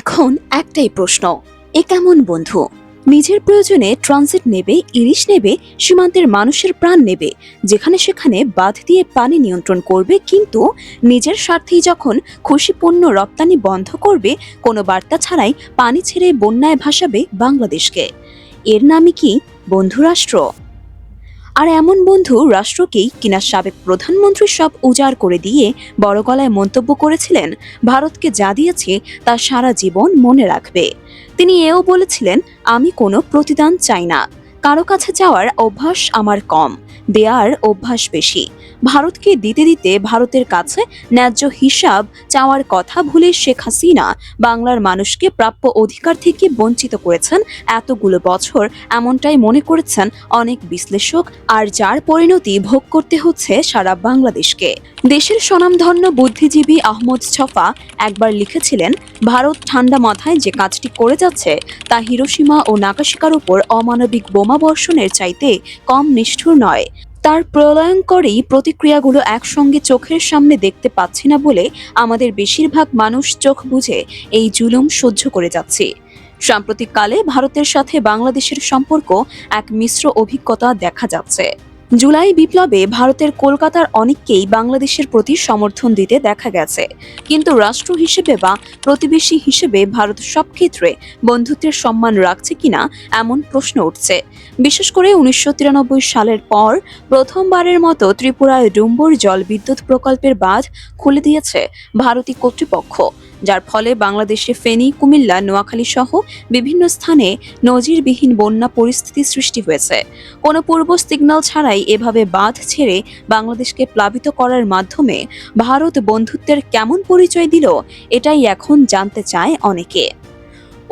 এখন একটাই প্রশ্ন, এ কেমন বন্ধু? নিজের প্রয়োজনে ট্রানজিট নেবে, ইলিশ নেবে, সীমান্তের মানুষের প্রাণ নেবে, যেখানে সেখানে বাঁধ দিয়ে পানি নিয়ন্ত্রণ করবে, কিন্তু নিজের স্বার্থেই যখন খুশি পণ্য রপ্তানি বন্ধ করবে, কোনো বার্তা ছাড়াই পানি ছেড়ে বন্যায় ভাসাবে বাংলাদেশকে। এর নামই কি বন্ধুরাষ্ট্র? আর এমন বন্ধু রাষ্ট্রকেই কিনা সাবেক প্রধানমন্ত্রী সব উজাড় করে দিয়ে বড় গলায় মন্তব্য করেছিলেন, ভারতকে যা দিয়েছে তা সারা জীবন মনে রাখবে। তিনি এও বলেছিলেন, আমি কোনো প্রতিদান চাই না। কারও কাছে যাওয়ার অভ্যাস আমার কম। দেয়ার অভ্যাস বেশি। ভারতকে দিতে দিতে ভারতের কাছে ন্যায্য হিসাব চাওয়ার কথা ভুলে শেখ হাসিনা বাংলার মানুষকে প্রাপ্য অধিকার থেকে বঞ্চিত করেছেন এতগুলো বছর, এমনটাই মনে করেছেন অনেক বিশ্লেষক, আর যার পরিণতি ভোগ করতে হচ্ছে সারা বাংলাদেশকে। দেশের স্বনামধন্য বুদ্ধিজীবী আহমদ ছফা একবার লিখেছিলেন, ভারত ঠান্ডা মাথায় যে কাজটি করে যাচ্ছে, তা হিরোসীমা ও নাকাশিকার উপর অমানবিক বোমা বর্ষণের চাইতে কম নিষ্ঠুর নয়। তার প্রলয়ঙ্করী প্রতিক্রিয়াগুলো একসঙ্গে চোখের সামনে দেখতে পাচ্ছি না বলে আমাদের বেশিরভাগ মানুষ চোখ বুঝে এই জুলুম সহ্য করে যাচ্ছে। সাম্প্রতিককালে ভারতের সাথে বাংলাদেশের সম্পর্ক এক মিশ্র অভিজ্ঞতা দেখা যাচ্ছে। জুলাই বিপ্লবে ভারতের কলকাতার অনেককেই বাংলাদেশের প্রতি সমর্থন দিতে দেখা গেছে। কিন্তু রাষ্ট্র হিসেবে বা প্রতিবেশী হিসেবে ভারত সব ক্ষেত্রে বন্ধুত্বের সম্মান রাখছে কিনা এমন প্রশ্ন উঠছে। বিশেষ করে উনিশশো তিরানব্বই সালের পর প্রথমবারের মতো ত্রিপুরায় ডুম্বুর জল বিদ্যুৎ প্রকল্পের বাঁধ খুলে দিয়েছে ভারতীয় কর্তৃপক্ষ। যার ফলে বাংলাদেশে ফেনী, কুমিল্লা, নোয়াখালী সহ বিভিন্ন স্থানে নজিরবিহীন বন্যা পরিস্থিতি সৃষ্টি হয়েছে। কোনো পূর্ব সিগন্যাল ছাড়াই এভাবে বাঁধ ছেড়ে বাংলাদেশকে প্লাবিত করার মাধ্যমে ভারত বন্ধুত্বের কেমন পরিচয় দিল, এটাই এখন জানতে চায় অনেকে।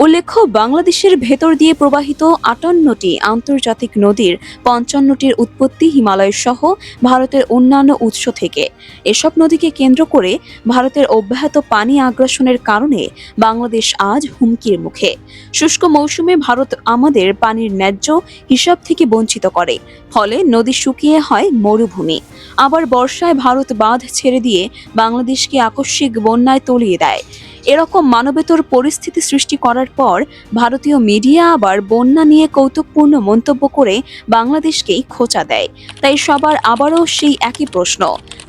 উল্লেখ্য বাংলাদেশের ভেতর দিয়ে প্রবাহিত আটান্নটি আন্তর্জাতিক নদীর পঞ্চান্নটির উৎপত্তি হিমালয় সহ ভারতের অন্যান্য উৎস থেকে। এসব নদীকে কেন্দ্র করে ভারতের অব্যাহত পানি আগ্রাসনের কারণে বাংলাদেশ আজ হুমকির মুখে। শুষ্ক মৌসুমে ভারত আমাদের পানির ন্যায্য হিসাব থেকে বঞ্চিত করে, ফলে নদী শুকিয়ে হয় মরুভূমি। আবার বর্ষায় ভারত বাঁধ ছেড়ে দিয়ে বাংলাদেশকে আকস্মিক বন্যায় তলিয়ে দেয়। এরকম মানবেতর পরিস্থিতি সৃষ্টি করার পর ভারতীয় মিডিয়া আবার বন্যা নিয়ে কৌতুকপূর্ণ মন্তব্য করে বাংলাদেশকেই খোঁচা দেয়। তাই সবার আবারও সেই একই প্রশ্ন,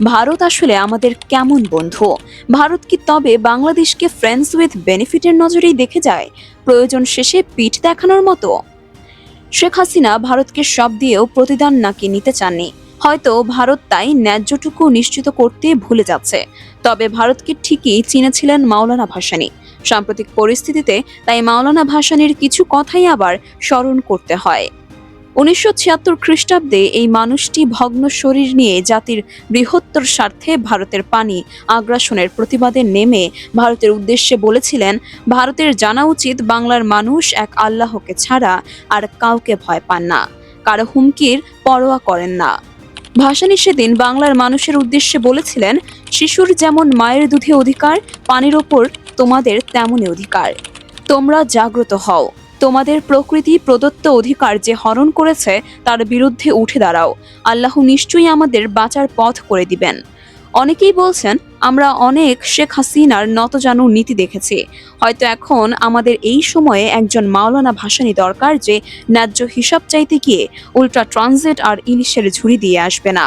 ভারত আসলে আমাদের কেমন বন্ধু? ভারত কি তবে বাংলাদেশকে ফ্রেন্ডস উইথ বেনিফিটের নজরেই দেখে যায়? প্রয়োজন শেষে পিঠ দেখানোর মতো? শেখ হাসিনা ভারতকে সব দিয়েও প্রতিদান নাকি নিতে চাননি? হয়তো ভারত তাই ন্যায্যটুকু নিশ্চিত করতে ভুলে যাচ্ছে। তবে ভারতকে ঠিকই চিনেছিলেন মাওলানা ভাসানী। সাম্প্রতিক পরিস্থিতিতে তাই মাওলানা ভাসানীর কিছু কথাই আবার স্মরণ করতে হয়। উনিশশো ছিয়াত্তর খ্রিস্টাব্দে এই মানুষটি ভগ্ন শরীর নিয়ে জাতির বৃহত্তর স্বার্থে ভারতের পানি আগ্রাসনের প্রতিবাদে নেমে ভারতের উদ্দেশ্যে বলেছিলেন, ভারতের জানা উচিত বাংলার মানুষ এক আল্লাহকে ছাড়া আর কাউকে ভয় পান না। কারও হুমকির পরোয়া করেন না। ভাসানী সেদিন বাংলার মানুষের উদ্দেশ্যে বলেছিলেন, শিশুর যেমন মায়ের দুধে অধিকার, পানির ওপর তোমাদের তেমনই অধিকার। তোমরা জাগ্রত হও। তোমাদের প্রকৃতি প্রদত্ত অধিকার যে হরণ করেছে, তার বিরুদ্ধে উঠে দাঁড়াও। আল্লাহ নিশ্চয়ই আমাদের বাঁচার পথ করে দিবেন। অনেকেই বলছেন, আমরা অনেক শেখ হাসিনার নতজানু নীতি দেখেছি। হয়তো এখন আমাদের এই সময়ে একজন মাওলানা ভাসানি দরকার যে ন্যায্য হিসাব চাইতে গিয়ে উল্টা ট্রানজিট আর ইলিশের ঝুড়ি দিয়ে আসবে না।